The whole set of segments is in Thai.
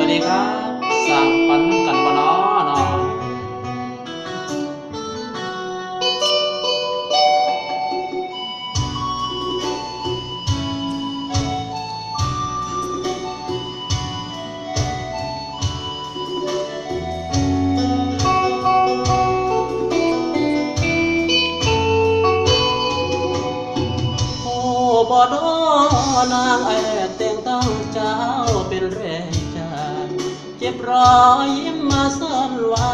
วัสดีครับสั่งปันกันบเนอเนาะโอ้บอดอนางแอบแต่งตั้งเจ้าเป็นแรง เจ็บรอยยิ้มมาซ่อนไว้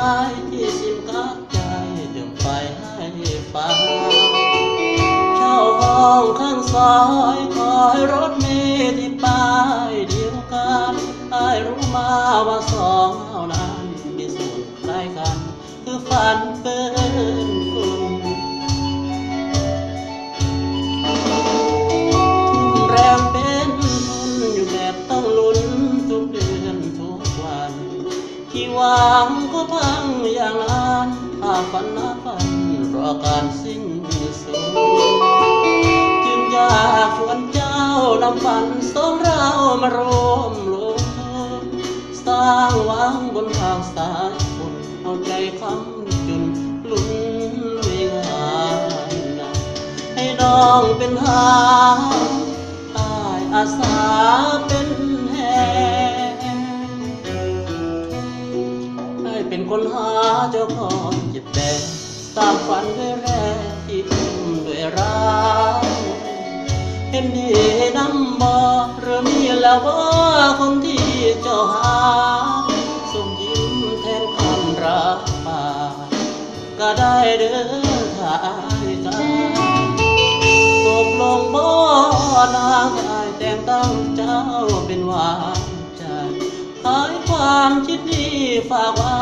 ที่สิมกักใจเดิมไปให้ฟ้าเช่าห้องข้างซอยคอยรถเมล์ที่ป้ายเดียวกันไอ้รู้มาว่าสอย ที่หวังก็พังอย่างนั้นถ้าฝันนะฝันรอการสิ้นสุดจึงอยากชวนเจ้านำฝันสองเรามารวมลงทุนสร้างหวังบนทางสายฝนเอาใจคำจุนลุ้นไม่งานนะให้น้องเป็นหางอายอาสาเป็น เป็นคนหาเจ้าของจิตแดงสร้างฝันด้วยแรงที่ทุ่มด้วยรักเห็นดีน้ำบ่หรือมีแล้วบ่คนที่เจ้าหาส่งยิ้มแทนคำรักมาก็ได้เดินทางกันตกลงบ่นางอายแต่งตั้งเจ้าเป็นหวานใจขายความคิดดี ฝากไว้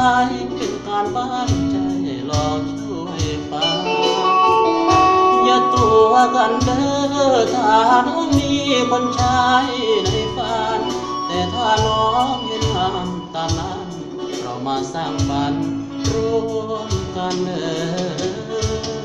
เป็นการบ้านใจรอช่วยฟังอย่าตัวกันเด้อถ้าน้องมีคนชายในฝันแต่ถ้าน้องเห็นงามตามนั้นเรามาสร้างฝันร่วมกันเด้อ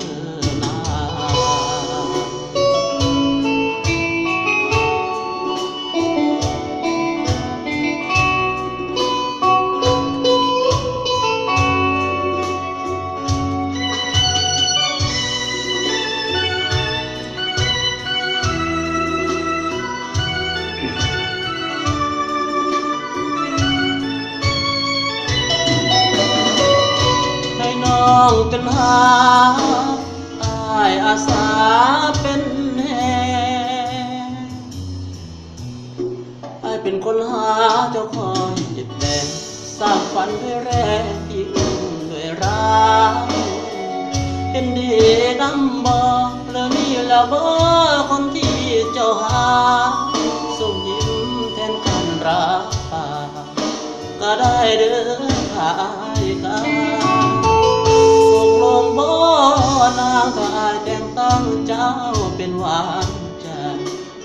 องเป็นหาอายอาสาเป็นแหงอายเป็นคนหาเจ้าคอยจิตแดงสร้างฝันด้วยแรงที่อุ่นด้วยรักเห็นดีน้ำบ่เลยมีแล้วบ่คนที่เจ้าหาส่งยิ้มแทนกันรักป่าก็ได้เดินทางกัน ก็อายแต่งตั้งเจ้าเป็นหวานใจ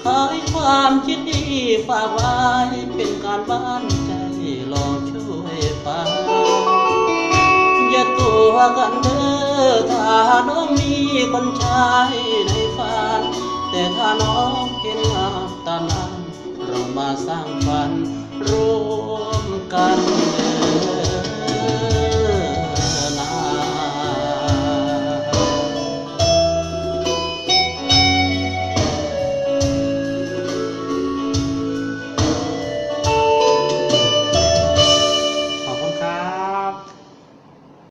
ขายความคิดดีฝากไว้เป็นการบ้านใจลองช่วยฟังอย่าตัวกันเด้อถ้าน้องมีคนชายในฝันแต่ถ้าน้องเห็นงามตานั้นเรามาสร้างฝัน